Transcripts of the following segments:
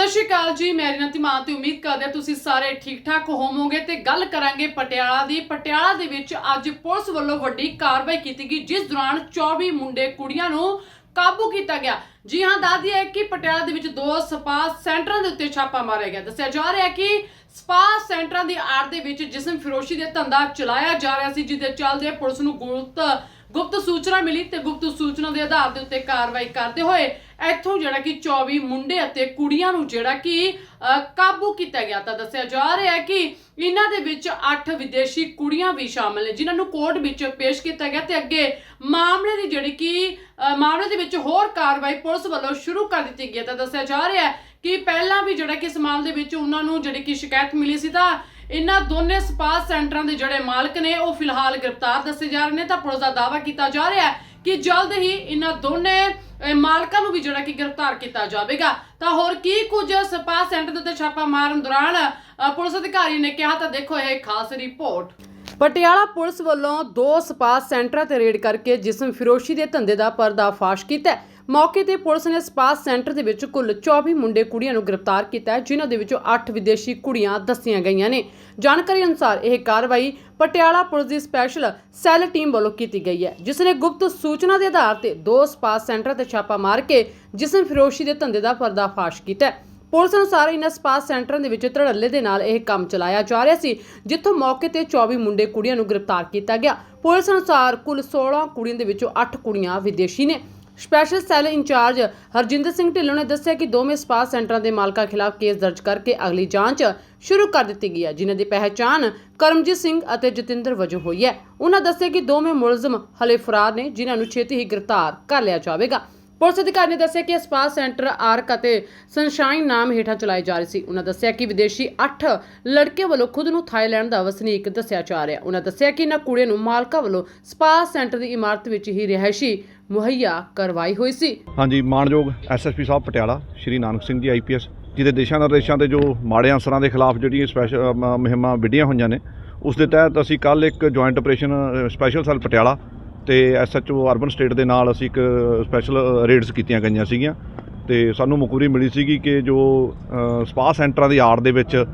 ਸਤਿ ਸ਼੍ਰੀ ਅਕਾਲ ਜੀ, ਮੈਂ ਰਿਨਾ ਧੀਮਾਨ ਤੇ ਉਮੀਦ ਕਰਦੇ ਹਾਂ ਤੁਸੀਂ ਸਾਰੇ ਠੀਕ ਠਾਕ ਹੋਵੋਗੇ ਤੇ ਗੱਲ ਕਰਾਂਗੇ ਪਟਿਆਲਾ ਦੀ। ਪਟਿਆਲਾ ਦੇ ਵਿੱਚ ਅੱਜ ਪੁਲਿਸ ਵੱਲੋਂ ਵੱਡੀ ਕਾਰਵਾਈ ਕੀਤੀ ਗਈ, ਜਿਸ ਦੌਰਾਨ 24 ਮੁੰਡੇ ਕੁੜੀਆਂ ਨੂੰ ਕਾਬੂ ਕੀਤਾ ਗਿਆ। ਜੀ ਹਾਂ ਦੱਸਦੀ ਹੈ ਕਿ ਪਟਿਆਲਾ ਦੇ ਵਿੱਚ ਦੋ ਸਪਾ ਸੈਂਟਰਾਂ ਦੇ ਉੱਤੇ ਛਾਪਾ ਮਾਰਿਆ ਗਿਆ। ਦੱਸਿਆ ਜਾ ਰਿਹਾ ਹੈ ਕਿ ਸਪਾ ਸੈਂਟਰਾਂ ਦੀ ਆੜ ਦੇ ਵਿੱਚ ਜਿਸਮ ਫਿਰੋਸ਼ੀ ਦੇ ਧੰਦਾ ਚਲਾਇਆ ਜਾ ਰਿਹਾ ਸੀ ਜਿਹਦੇ ਚੱਲਦੇ ਪੁਲਿਸ ਨੂੰ ਗੁਪਤ ਗੁਪਤ ਸੂਚਨਾ ਮਿਲੀ ਤੇ ਗੁਪਤ ਸੂਚਨਾ ਦੇ ਆਧਾਰ ਦੇ ਉੱਤੇ ਕਾਰਵਾਈ ਕਰਦੇ ਹੋਏ ਇੱਥੋਂ ਜਿਹੜਾ ਕਿ 24 ਮੁੰਡੇ ਅਤੇ ਕੁੜੀਆਂ ਨੂੰ ਜਿਹੜਾ ਕਿ ਕਾਬੂ ਕੀਤਾ ਗਿਆ ਤਾਂ ਦੱਸਿਆ ਜਾ ਰਿਹਾ ਹੈ ਕਿ ਇਹਨਾਂ ਦੇ ਵਿੱਚ 8 ਵਿਦੇਸ਼ੀ ਕੁੜੀਆਂ ਵੀ ਸ਼ਾਮਲ ਨੇ, ਜਿਨ੍ਹਾਂ ਨੂੰ ਕੋਰਟ ਵਿੱਚ ਪੇਸ਼ ਕੀਤਾ ਗਿਆ ਤੇ ਅੱਗੇ ਮਾਮਲੇ ਦੀ ਜਿਹੜੀ ਕਿ ਮਾਮਲੇ ਦੇ ਵਿੱਚ ਹੋਰ ਕਾਰਵਾਈ ਪੁਲਿਸ ਵੱਲੋਂ ਸ਼ੁਰੂ ਕਰ ਦਿੱਤੀ ਗਈ ਹੈ ਤਾਂ ਦੱਸਿਆ ਜਾ ਰਿਹਾ ਹੈ ਕਿ ਪਹਿਲਾਂ ਵੀ ਜਿਹੜਾ ਕਿ ਇਸ ਮਾਮਲੇ ਦੇ ਵਿੱਚ ਉਹਨਾਂ ਨੂੰ ਜਿਹੜੀ ਕਿ ਸ਼ਿਕਾਇਤ ਮਿਲੀ ਸੀ ਤਾਂ ਇਹਨਾਂ ਦੋਨੇ ਸਪਾ ਸੈਂਟਰਾਂ ਦੇ ਜਿਹੜੇ ਮਾਲਕ ਨੇ, ਉਹ ਫਿਲਹਾਲ ਗ੍ਰਿਫਤਾਰ ਦੱਸੇ ਜਾ ਰਹੇ ਨੇ। ਤਾਂ ਪੁਲਿਸ ਦਾ ਦਾਅਵਾ ਕੀਤਾ ਜਾ ਰਿਹਾ ਹੈ ਕਿ ਜਲਦ ਹੀ ਇਹਨਾਂ ਦੋਨੇ ਮਾਲਕਾਂ ਨੂੰ ਵੀ ਜਿਹੜਾ ਕਿ ਗ੍ਰਿਫਤਾਰ ਕੀਤਾ ਜਾਵੇਗਾ। ਤਾਂ ਹੋਰ ਕੀ ਕੁਝ ਸਪਾ ਸੈਂਟਰ ਦੇ ਉੱਤੇ ਛਾਪਾ ਮਾਰਨ ਦੌਰਾਨ ਪੁਲਿਸ ਅਧਿਕਾਰੀ ਨੇ ਕਿਹਾ, ਤਾਂ ਦੇਖੋ ਇਹ ਖਾਸ ਰਿਪੋਰਟ। ਪਟਿਆਲਾ ਪੁਲਿਸ ਵੱਲੋਂ ਦੋ ਸਪਾ ਸੈਂਟਰਾਂ ਤੇ ਰੇਡ ਕਰਕੇ ਜਿਸਮ ਫਿਰੋਸ਼ੀ ਦੇ ਧੰਦੇ ਦਾ ਪਰਦਾਫਾਸ਼ ਕੀਤਾ ਹੈ। ਮੌਕੇ ਤੇ ਪੁਲਿਸ ਨੇ ਸਪਾ ਸੈਂਟਰ ਦੇ ਵਿੱਚ ਕੁੱਲ 24 ਮੁੰਡੇ ਕੁੜੀਆਂ ਨੂੰ ਗ੍ਰਿਫਤਾਰ ਕੀਤਾ ਹੈ, ਜਿਨ੍ਹਾਂ ਦੇ ਵਿੱਚੋਂ 8 ਵਿਦੇਸ਼ੀ ਕੁੜੀਆਂ ਦੱਸੀਆਂ ਗਈਆਂ ਨੇ। ਜਾਣਕਾਰੀ ਅਨੁਸਾਰ ਇਹ ਕਾਰਵਾਈ ਪਟਿਆਲਾ ਪੁਲਿਸ ਦੀ ਸਪੈਸ਼ਲ ਸੈੱਲ ਟੀਮ ਵੱਲੋਂ ਕੀਤੀ ਗਈ ਹੈ, ਜਿਸ ਨੇ ਗੁਪਤ ਸੂਚਨਾ ਦੇ ਆਧਾਰ ਤੇ ਦੋ ਸਪਾ ਸੈਂਟਰਾਂ ਤੇ ਛਾਪਾ ਮਾਰ ਕੇ ਜਿਸਮ ਫਿਰੋਸ਼ੀ ਦੇ ਧੰਦੇ ਦਾ ਪਰਦਾਫਾਸ਼ ਕੀਤਾ ਹੈ। ਪੁਲਿਸ ਅਨੁਸਾਰ ਇਹਨਾਂ ਸਪਾ ਸੈਂਟਰਾਂ ਦੇ ਵਿੱਚ ਧੜੱਲੇ ਦੇ ਨਾਲ ਇਹ ਕੰਮ ਚਲਾਇਆ ਜਾ ਰਿਹਾ ਸੀ, ਜਿੱਥੋਂ ਮੌਕੇ ਤੇ 24 ਮੁੰਡੇ ਕੁੜੀਆਂ ਨੂੰ ਗ੍ਰਿਫਤਾਰ ਕੀਤਾ ਗਿਆ। ਪੁਲਿਸ ਅਨੁਸਾਰ ਕੁੱਲ 16 ਕੁੜੀਆਂ ਦੇ ਵਿੱਚੋਂ 8 ਕੁੜੀਆਂ ਵਿਦੇਸ਼ੀ ਨੇ। Special cell incharge Harjinder Singh Dhillon ਨੇ ਦੱਸਿਆ ਕਿ ਦੋਵੇਂ ਸਪਾ ਸੈਂਟਰਾਂ ਦੇ ਮਾਲਕਾਂ ਖਿਲਾਫ ਕੇਸ ਦਰਜ ਕਰਕੇ ਅਗਲੀ ਜਾਂਚ ਸ਼ੁਰੂ ਕਰ ਦਿੱਤੀ ਗਈ ਹੈ, ਜਿਨ੍ਹਾਂ ਦੀ ਪਹਿਚਾਣ ਕਰਮਜੀਤ ਸਿੰਘ ਅਤੇ ਜਤਿੰਦਰ ਵਜੋਂ ਹੋਈ ਹੈ। ਉਹਨਾਂ ਦੱਸਿਆ ਕਿ ਦੋਵੇਂ ਮੁਲਜ਼ਮ ਹਲੇ ਫਰਾਰ ਨੇ, ਜਿਨ੍ਹਾਂ ਨੂੰ ਛੇਤੀ ਹੀ ਗ੍ਰਿਫਤਾਰ ਕਰ ਲਿਆ ਜਾਵੇਗਾ। ਪੁਲਿਸ ਅਧਿਕਾਰੀ ਨੇ ਦੱਸਿਆ ਕਿ ਸਪਾ ਸੈਂਟਰ ਆਰਕ ਅਤੇ ਸਨਸ਼ਾਈਨ ਨਾਮ ਹੇਠਾਂ ਚਲਾਏ ਜਾ ਰਹੇ ਸੀ। ਉਹਨਾਂ ਦੱਸਿਆ ਕਿ ਵਿਦੇਸ਼ੀ 8 ਲੜਕੇ ਵੱਲੋਂ ਖੁਦ ਨੂੰ ਥਾਈਲੈਂਡ ਦਾ ਵਸਨੀਕ ਦੱਸਿਆ ਜਾ ਰਿਹਾ ਉਹਨਾਂ ਦੱਸਿਆ ਕਿ ਇਹਨਾਂ ਕੁੜੀਆਂ ਨੂੰ ਮਾਲਕਾਂ ਵੱਲੋਂ ਸਪਾ ਸੈਂਟਰ ਦੀ ਇਮਾਰਤ ਵਿੱਚ ਹੀ ਰਿਹਾਇਸ਼ੀ ਮੁਹੱਈਆ ਕਰਵਾਈ ਹੋਈ ਸੀ। ਹਾਂਜੀ ਮਾਨਯੋਗ ਐਸਐਸਪੀ ਸਾਹਿਬ ਪਟਿਆਲਾ, ਸ਼੍ਰੀ ਨਾਨਕ ਸਿੰਘ ਜੀ ਆਈਪੀਐਸ ਜਿਹਦੇ ਦੇਸ਼ਾਂ ਨਿਰਦੇਸ਼ਾਂ ਦੇ ਜੋ ਮਾੜੇ ਅਨਸਰਾਂ ਦੇ ਖਿਲਾਫ ਜਿਹੜੀਆਂ ਸਪੈਸ਼ਲ ਮੁਹਿੰਮਾਂ ਵਿੱਢੀਆਂ ਹੋਈਆਂ ਨੇ, ਉਸ ਦੇ ਤਹਿਤ ਅਸੀਂ ਕੱਲ ਇੱਕ joint operation special cell Patiala ਤੇ ਐਸਐਚਓ ਅਰਬਨ ਸਟੇਟ ਦੇ ਨਾਲ ਅਸੀਂ ਇੱਕ ਸਪੈਸ਼ਲ ਰੇਡਸ ਕੀਤੀਆਂ ਗਈਆਂ ਸੀਗੀਆਂ ਤੇ ਸਾਨੂੰ ਮੁਖਬਰੀ ਮਿਲੀ ਸੀਗੀ ਕਿ ਜੋ ਸਪਾ ਸੈਂਟਰਾਂ ਦੀ ਆੜ ਦੇ ਵਿੱਚ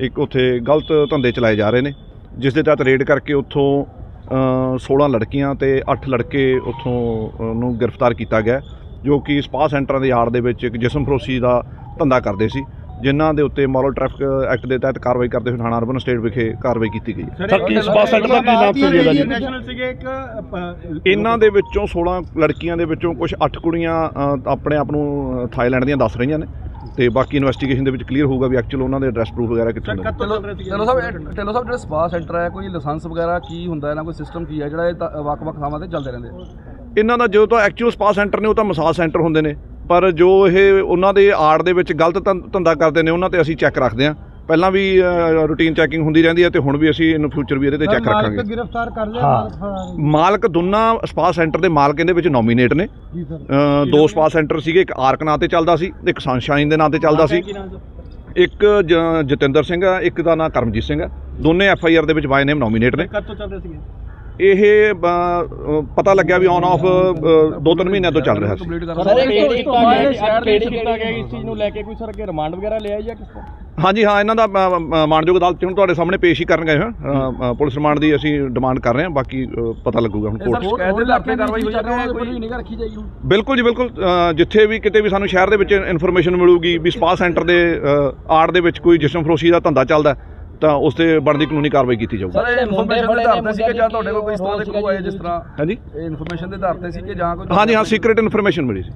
ਇੱਕ ਉੱਥੇ ਗਲਤ ਧੰਦੇ ਚਲਾਏ ਜਾ ਰਹੇ ਨੇ, ਜਿਸ ਦੇ ਤਹਿਤ ਰੇਡ ਕਰਕੇ ਉੱਥੋਂ 16 ਲੜਕੀਆਂ ਤੇ 8 ਲੜਕੇ ਉੱਥੋਂ ਨੂੰ ਗ੍ਰਿਫਤਾਰ ਕੀਤਾ ਗਿਆ ਜੋ ਕਿ ਸਪਾ ਸੈਂਟਰਾਂ ਦੀ ਆੜ ਦੇ ਵਿੱਚ ਇੱਕ ਜਿਸਮ ਫਰੋਸ਼ੀ ਦਾ ਧੰਦਾ ਕਰਦੇ ਸੀ ਜਿਨ੍ਹਾਂ ਦੇ ਉੱਤੇ ਮੋਰਲ ਟ੍ਰੈਫਿਕ ਐਕਟ ਦੇ ਤਹਿਤ ਕਾਰਵਾਈ ਕਰਦੇ ਹੋਏ ਥਾਣਾ ਅਰਬਨ ਸਟੇਟ ਵਿਖੇ ਕਾਰਵਾਈ ਕੀਤੀ ਗਈ। ਹੈ ਸਰ ਕੀ ਸਪਾ ਸੈਂਟਰ ਦਾ ਕੀ ਨਾਮ ਸੀ ਇਹਦਾ ਜੀ? ਨੈਸ਼ਨਲ ਸੀਗੇ ਇੱਕ ਅ, ਇਹਨਾਂ ਦੇ ਵਿੱਚੋਂ 16 ਲੜਕੀਆਂ ਦੇ ਵਿੱਚੋਂ ਕੁਝ 8 ਕੁੜੀਆਂ ਆਪਣੇ ਆਪ ਨੂੰ ਥਾਈਲੈਂਡ ਦੀਆਂ ਦੱਸ ਰਹੀਆਂ ਨੇ। ਤੇ ਬਾਕੀ ਇਨਵੈਸਟੀਗੇਸ਼ਨ ਦੇ ਵਿੱਚ ਕਲੀਅਰ ਹੋਊਗਾ ਵੀ ਐਕਚੁਅਲ ਉਹਨਾਂ ਦੇ ਐਡਰੈਸ ਪ੍ਰੂਫ ਵਗੈਰਾ ਕਿੱਥੋਂ ਦੇ ਚੱਲ ਸਾਹਿਬ ਢਿੱਲੋਂ ਸਾਹਿਬ ਜਿਹੜਾ ਸਪਾ ਸੈਂਟਰ ਹੈ ਕੋਈ ਲਾਇਸੈਂਸ ਵਗੈਰਾ ਕੀ ਹੁੰਦਾ ਇਹਨਾਂ ਕੋਈ ਸਿਸਟਮ ਕੀ ਹੈ ਜਿਹੜਾ ਇਹ ਵੱਖ-ਵੱਖ ਥਾਵਾਂ ਤੇ ਚੱਲਦੇ ਰਹਿੰਦੇ ਇਹਨਾਂ ਦਾ ਜੋ ਤਾਂ ਐਕਚੁਅਲ ਸਪਾ ਸੈਂਟਰ ਨੇ ਉਹ ਤਾਂ ਮਸਾਜ ਸੈਂਟਰ ਹੁੰਦੇ ਨੇ। ਪਰ ਜੋ ਇਹ ਉਹਨਾਂ ਦੇ ਆੜ ਦੇ ਵਿੱਚ ਗਲਤ ਧੰ- ਧੰਦਾ ਕਰਦੇ ਨੇ ਉਹਨਾਂ ਤੇ ਅਸੀਂ ਚੈੱਕ ਰੱਖਦੇ ਹਾਂ। ਪਹਿਲਾਂ ਵੀ ਰੂਟੀਨ ਚੈਕਿੰਗ ਹੁੰਦੀ ਰਹਿੰਦੀ ਹੈ ਤੇ ਹੁਣ ਵੀ ਅਸੀਂ ਇਨ ਫਿਊਚਰ ਵੀ ਇਹਦੇ ਤੇ ਚੈੱਕ ਰੱਖਾਂਗੇ। ਗ੍ਰਿਫਤਾਰ ਕਰ ਲਿਆ। ਮਾਲਕ। ਮਾਲਕ ਦੋਨਾਂ ਸਪਾ ਸੈਂਟਰ ਦੇ ਮਾਲਕ ਇਹਦੇ ਵਿੱਚ ਨੋਮੀਨੇਟ ਨੇ। ਜੀ ਸਰ। ਅ, ਦੋ ਸਪਾ ਸੈਂਟਰ ਸੀਗੇ ਇੱਕ ਆਰਕ ਨਾਂ ਤੇ ਚੱਲਦਾ ਸੀ ਇੱਕ ਸਨਸ਼ਾਈਨ ਦੇ ਨਾਂ ਤੇ ਚੱਲਦਾ ਸੀ ਇੱਕ ਜ- ਜਤਿੰਦਰ ਸਿੰਘ ਆ ਇੱਕ ਦਾ ਨਾਂ ਕਰਮਜੀਤ ਸਿੰਘ ਆ। ਦੋਨੇ ਐਫ ਆਈ ਆਰ ਦੇ ਵਿੱਚ ਬਾਈ ਨੇਮ ਨੋਮੀਨੇਟ ਨੇ। ਕਦ ਤੋਂ ਚੱਲ ਰਹੇ ਸੀਗੇ? ਇਹ ਪਤਾ ਲੱਗਿਆ ਵੀ ਔਨ ਆਫ ਦੋ ਤਿੰਨ ਮਹੀਨਿਆਂ ਤੋਂ ਚੱਲ ਰਿਹਾ ਸੀ। ਸਰ, ਰਹੇ ਕੀਤਾ ਗਿਆ ਸ਼ਹਿਰ ਦੇ ਵਿੱਚ ਕੀਤਾ ਗਿਆ ਇਸ ਚੀਜ਼ ਨੂੰ ਲੈ ਕੇ ਕੋਈ ਸਰ ਅੱਗੇ ਰਿਮਾਂਡ ਵਗੈਰਾ ਲਿਆ ਜਾਂ ਕਿਸ ਤਰ੍ਹਾਂ? ਹਾਂਜੀ ਹਾਂ ਇਹਨਾਂ ਦਾ ਮ- ਮ- ਮਾਣਯੋਗ ਅਦਾਲਤ 'ਚ ਹੁਣ ਤੁਹਾਡੇ ਸਾਹਮਣੇ ਪੇਸ਼ ਹੀ ਕਰਨ ਗਏ ਹਾਂ ਪੁਲਿਸ ਰਿਮਾਂਡ ਦੀ ਅਸੀਂ ਡਿਮਾਂਡ ਕਰ ਰਹੇ ਹਾਂ ਬਾਕੀ ਪਤਾ ਲੱਗੂਗਾ ਹੁਣ ਕੋਰਟ 'ਚ ਸ਼ਿਕਾਇਤ ਦੇ ਤੇ ਕਾਰਵਾਈ ਹੋਈ ਜਾ ਰਹੀ ਹੈ? ਕੋਈ ਵੀ ਨਿਗਾਹ ਰੱਖੀ ਜਾਏਗੀ ਬਿਲਕੁਲ ਜੀ ਬਿਲਕੁਲ ਜਿੱਥੇ ਵੀ ਕਿਤੇ ਵੀ ਸਾਨੂੰ ਸ਼ਹਿਰ ਦੇ ਵਿੱਚ ਇਨਫੋਰਮੇਸ਼ਨ ਮਿਲੂਗੀ ਵੀ ਸਪਾ ਸੈਂਟਰ ਦੇ ਆੜ ਦੇ ਵਿੱਚ ਕੋਈ ਜਿਸਮ ਫਰੋਸ਼ੀ ਦਾ ਧੰਦਾ ਚੱਲਦਾ ਤਾਂ ਉਸ ਤੇ ਬਣਦੀ ਕਾਨੂੰਨੀ ਕਾਰਵਾਈ ਕੀਤੀ ਜਾਊਗੀ। ਸਰ ਇਹ ਇਨਫੋਰਮੇਸ਼ਨ ਦੇ ਆਧਾਰ ਤੇ ਸੀ ਕਿ ਜਾਂ ਤੁਹਾਡੇ ਕੋਲ ਕੋਈ ਇਸ ਤਰ੍ਹਾਂ ਦੇ ਕਲੂ ਆਏ ਜਿਸ ਤਰ੍ਹਾਂ? ਹਾਂਜੀ। ਇਹ ਇਨਫੋਰਮੇਸ਼ਨ ਦੇ ਆਧਾਰ ਤੇ ਸੀ ਕਿ ਜਾਂ ਕੋਈ ਹਾਂਜੀ ਹਾਂ ਸੀਕ੍ਰੀਟ ਇਨਫੋਰਮੇਸ਼ਨ ਮਿਲੀ ਸੀ।